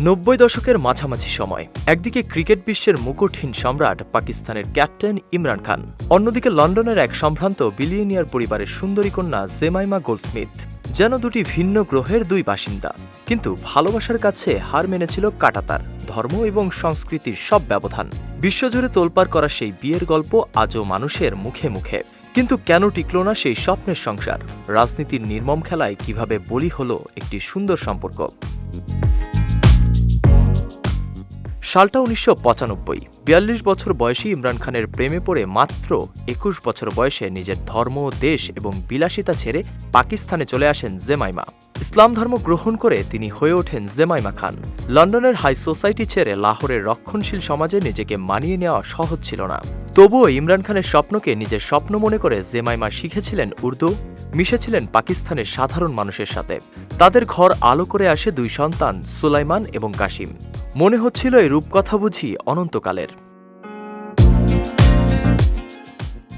নব্বই দশকের মাঝামাঝি সময়, একদিকে ক্রিকেট বিশ্বের মুকুটহীন সম্রাট পাকিস্তানের ক্যাপ্টেন ইমরান খান, অন্যদিকে লন্ডনের এক সম্ভ্রান্ত বিলিয়নিয়ার পরিবারের সুন্দরী কন্যা জেমাইমা গোল্ডস্মিথ যেন দুটি ভিন্ন গ্রহের দুই বাসিন্দা। কিন্তু ভালোবাসার কাছে হার মেনেছিল কাটাতার, ধর্ম এবং সংস্কৃতির সব ব্যবধান। বিশ্বজুড়ে তোলপাড় করা সেই বিয়ের গল্প আজও মানুষের মুখে মুখে। কিন্তু কেন টিকল না সেই স্বপ্নের সংসার? রাজনীতির নির্মম খেলায় কীভাবে বলি হলো একটি সুন্দর সম্পর্ক? সালটা উনিশশো পঁচানব্বই। বিয়াল্লিশ বছর বয়সী ইমরান খানের প্রেমে পড়ে মাত্র একুশ বছর বয়সে নিজের ধর্ম, দেশ এবং বিলাসিতা ছেড়ে পাকিস্তানে চলে আসেন জেমাইমা। ইসলাম ধর্ম গ্রহণ করে তিনি হয়ে ওঠেন জেমাইমা খান। লন্ডনের হাই সোসাইটি ছেড়ে লাহোরের রক্ষণশীল সমাজে নিজেকে মানিয়ে নেওয়া সহজ ছিল না। তবুও ইমরান খানের স্বপ্নকে নিজের স্বপ্ন মনে করে জেমাইমা শিখেছিলেন উর্দু, মিশেছিলেন পাকিস্তানের সাধারণ মানুষের সাথে। তাদের ঘর আলো করে আসে দুই সন্তান, সুলাইমান এবং কাশিম মনে হচ্ছিল এই রূপকথা বুঝি অনন্তকালের।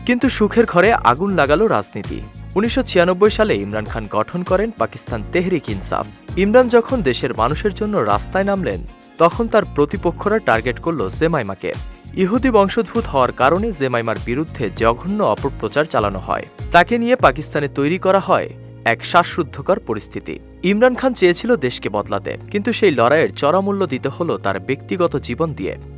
কিন্তু সুখের ঘরে আগুন লাগালো রাজনীতি। উনিশশো ছিয়ানব্বই সালে ইমরান খান গঠন করেন পাকিস্তান তেহরিক ইনসাফ। ইমরান যখন দেশের মানুষের জন্য রাস্তায় নামলেন, তখন তার প্রতিপক্ষরা টার্গেট করল জেমাইমাকে। ইহুদি বংশোদ্ভূত হওয়ার কারণে জেমাইমার বিরুদ্ধে জঘন্য অপপ্রচার চালানো হয়। তাকে নিয়ে পাকিস্তানে তৈরি করা হয় এক শ্বাসরুদ্ধকর পরিস্থিতি। ইমরান খান চেয়েছিল দেশকে বদলাতে, কিন্তু সেই লড়াইয়ের চড়ামূল্য দিতে হলো তার ব্যক্তিগত জীবন দিয়ে।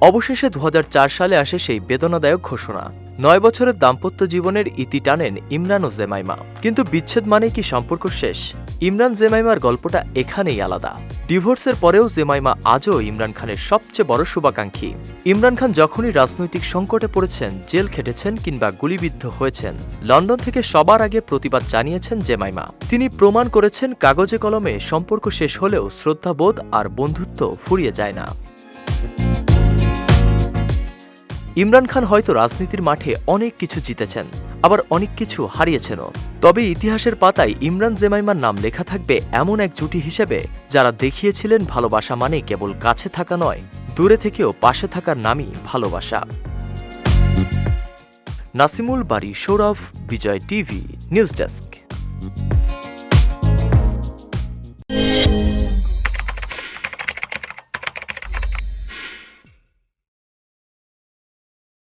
অবশেষে দু হাজার চার সালে আসে সেই বেদনাদায়ক ঘোষণা। নয় বছরের দাম্পত্য জীবনের ইতি টানেন ইমরান ও জেমাইমা। কিন্তু বিচ্ছেদ মানে কি সম্পর্ক শেষ? ইমরান, জেমাইমার গল্পটা এখানেই আলাদা। ডিভোর্সের পরেও জেমাইমা আজও ইমরান খানের সবচেয়ে বড় শুভাকাঙ্ক্ষী। ইমরান খান যখনই রাজনৈতিক সংকটে পড়েছেন, জেল খেটেছেন কিংবা গুলিবিদ্ধ হয়েছেন, লন্ডন থেকে সবার আগে প্রতিবাদ জানিয়েছেন জেমাইমা। তিনি প্রমাণ করেছেন কাগজে কলমে সম্পর্ক শেষ হলেও শ্রদ্ধাবোধ আর বন্ধুত্ব ফুরিয়ে যায় না। ইমরান খান হয়তো রাজনীতির মাঠে অনেক কিছু জিতেছেন, আবার অনেক কিছু হারিয়েছেনও। তবে ইতিহাসের পাতায় ইমরান জেমাইমার নাম লেখা থাকবে এমন এক জুটি হিসেবে, যারা দেখিয়েছিলেন ভালোবাসা মানে কেবল কাছে থাকা নয়, দূরে থেকেও পাশে থাকার নামই ভালোবাসা। নাসিমুল বাড়ি Sourav, Bijoy TV, news desk.